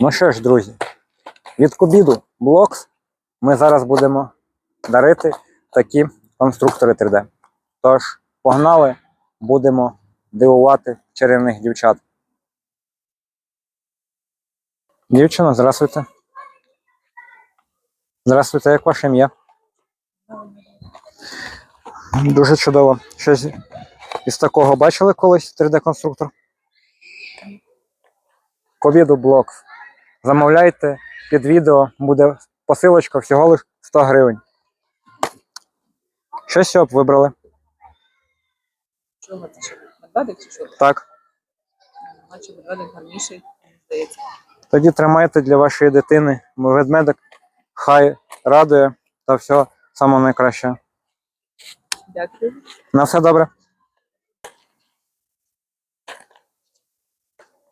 Ну що ж, друзі, від Кубіду Блокс ми зараз будемо дарити такі конструктори 3D. Тож, погнали, будемо дивувати чарівних дівчат. Дівчина, здравствуйте. Здравствуйте, як ваше ім'я? Дуже чудово. Щось із такого бачили колись 3D-конструктор? Ковіду Блокс. Замовляйте під відео, буде посилочка всього лиш 100 гривень. Що сьоп вибрали? Чого це? Медведик чи що? Так. Наче медведик гарніший, здається. Тоді тримайте для вашої дитини ведмедик. Хай радує та все саме найкраще. Дякую. На все добре.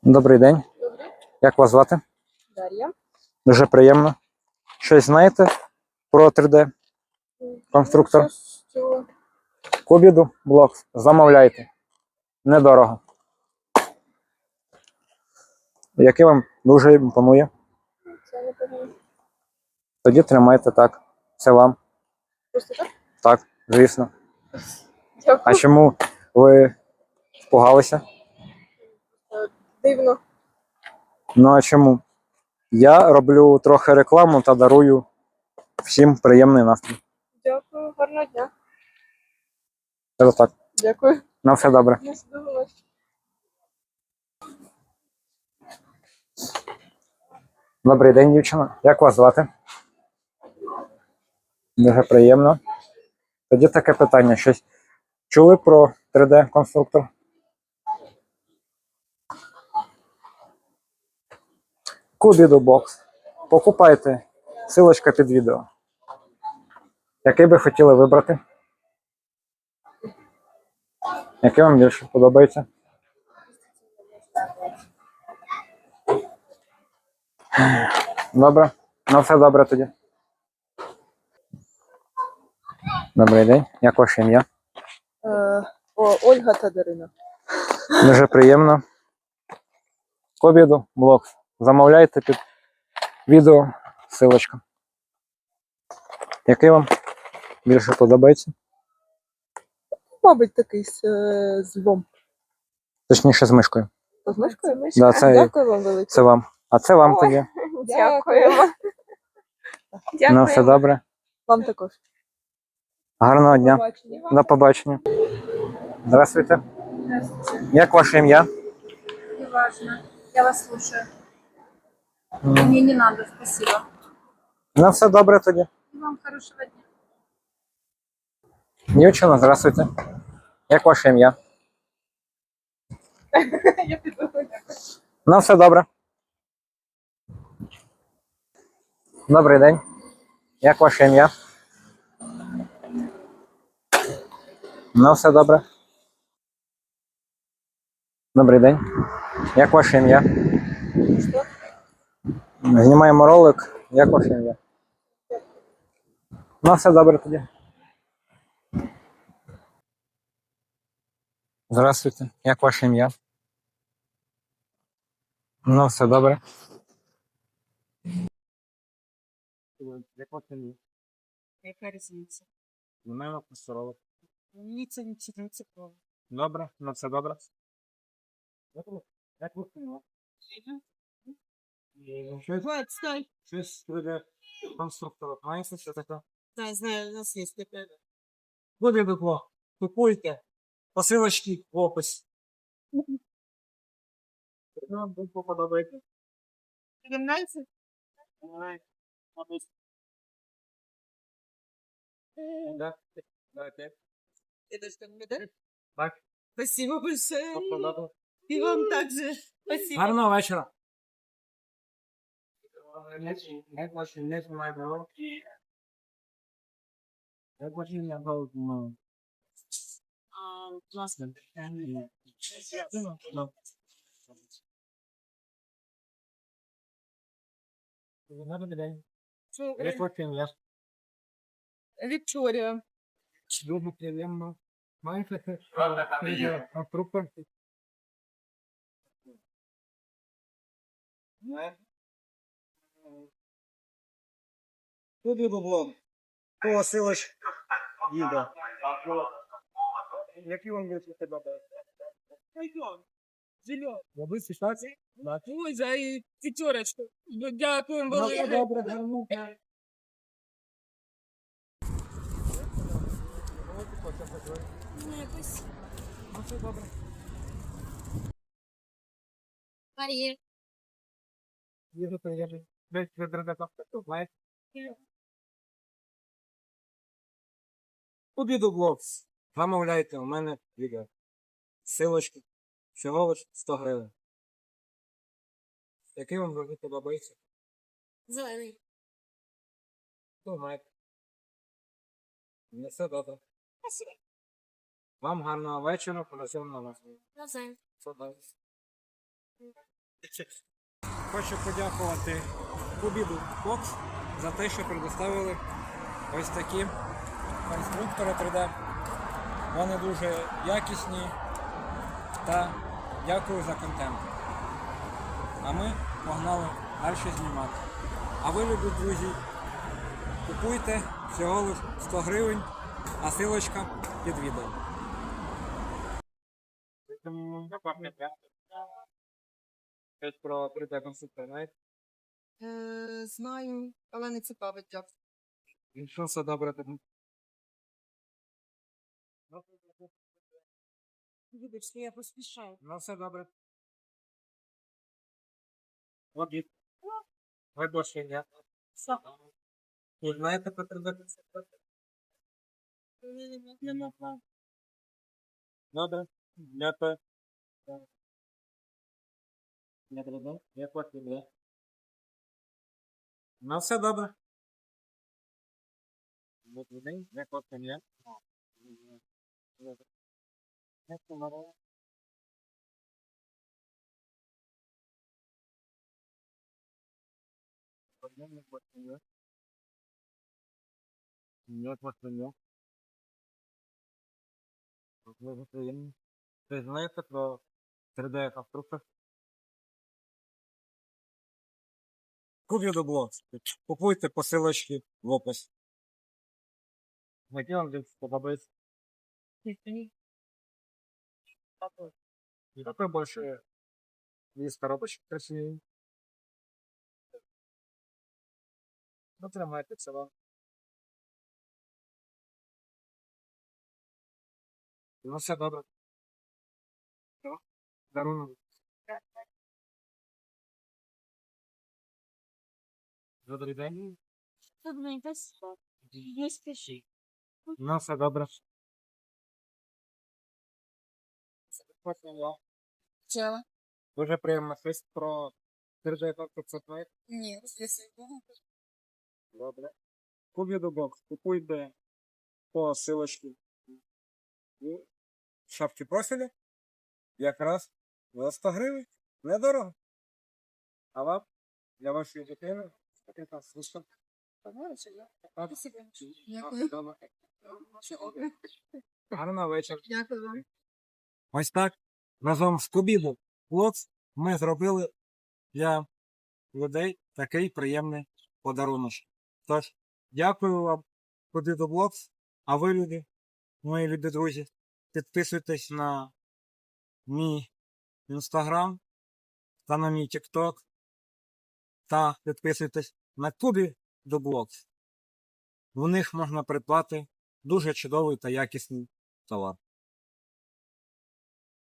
Добрий день. Добре. Як вас звати? Дар'я. Дуже приємно. Щось знаєте про 3D конструктор? Що? Кубіду блок. Замовляйте. Недорого. Який вам дуже імпонує? Це не пам'ятаю. Тоді тримайте так. Це вам. Просто так? Так, звісно. А чому ви впугалися? Дивно. Ну а чому? Я роблю трохи рекламу та дарую всім приємний настрій. Дякую. Гарного дня. Це так. Дякую. На все добре. Не. Добрий день, дівчина. Як вас звати? Дуже приємно. Тоді таке питання: щось чули про 3D-конструктор? Кубіду бокс. Покупайте. Силочка під відео. Який би хотіли вибрати? Який вам більше подобається? Добре. Ну все добре тоді. Добрий день. Як ваше ім'я? Е, о, Ольга та Дарина. Дуже приємно. К обіду блог. Замовляйте під відео силочка. Який вам більше подобається? Мабуть, такий з, е, з львом. Точніше з мишкою. З мишкою? Да, це- Дякую вам велике. Це вам. А це вам Ой. тоді. Дякуємо. Ну все добре. Вам також. Гарного дня. Побачення. До побачення. Здравствуйте. Як ваше ім'я? Неважно. Я вас слушаю. Мне не надо, спасибо. Ну все добре тоді. И вам хорошего дня. Дівчина, здравствуйте. Як ваше ім'я? Я піду. Ну, все добре. Добрий день. Як ваше ім'я? Ну, все добре. Добрий день. Як ваше ім'я? Що? Знімаємо ролик. Як ваше ім'я? Ну, все добре тоді. Здравствуйте. Як ваше ім'я? Ну, все добре. Як ваше ім'я? Яка різниця? Знімаємо посторолок. Мені це не ці- цікаво. Добре, ну все добре. Як ви Щось, щось буде конструктор. Знаєте, що таке? Да, знаю, у нас є таке. Буде бидло. Купуйте. Посилочки в описі. Вам буде подобається. Тобі нравиться? Да. Давайте. Это что, да? Так. Спасибо большое. И вам также. Спасибо. Гарного вечора. Як ваше ім'я знімає ролик? Як ваше ім'я ролик? Ну, А, будь ласка. Добрий день. Що, Як ваше ім'я? Вікторія. Дуже приємно. Маєте конструктор? Туди бабло. Кого силоч їде. Які вам вийшли тебе? Зельон. Роби ситуації? Ой, за і п'ятерочку. Дякуємо Ну, велике. добре, гарнука. Ну, все добре. Марія. Їду, приїжджай. Десь відрада кафе, має. Обіду блокс. Замовляйте, у мене відео. Силочки. Всього лиш 100 гривень. Який вам робити подобається? Зелений. Маєте. Не все добре. Спасибо. Вам гарного вечора, просимо на вас. Навзаєм. Все добре. Хочу подякувати Кубіду Фокс за те, що предоставили ось такі конструктори 3D. Вони дуже якісні та дякую за контент. А ми погнали далі знімати. А ви, любі друзі, купуйте всього лиш 100 гривень, а силочка під відео. Щось про 3D конструктор, знаєте? Знаю, але не цікавить, що все добре тоді? Вибачте, я поспішаю. Ну, все добре. Обід. Ви більше ні. Ви знаєте про 3D конструктор? Добре. Дякую. Не треба? Я потім є. Ну, все добре. Добрий день, я. Добре. Я є. Нет, потім є. Можливо, приємно. Знаєте про 3D конструктор? Кубів блокс. Купуйте посилочки в описі. Хотів вам сподобається. И такой больше есть коробочек красивый. Ну, тримайте це вам. Ну, все добре. Що? Дарунок. Добрий день. Добрий день. Не спіши. Ну, все добре. Я. Чела? Дуже приємно щось про 3D конструктор. Ні, звісно. Добре. Кубіду бокс. Купуйте по силочці в шапці профіля. Якраз за 100 гривень. Недорого. А вам? Для вашої дитини? Таке там слушно. Дякую. Гарного вечора. Дякую вам. Ось так. Разом з Кубіду Лоц ми зробили для людей такий приємний подарунок. Тож, дякую вам, Кубіду Блокс. А ви, люди, мої люди друзі, підписуйтесь на мій інстаграм та на мій тікток. Та підписуйтесь на Кубі до Блокс. В них можна придбати дуже чудовий та якісний товар.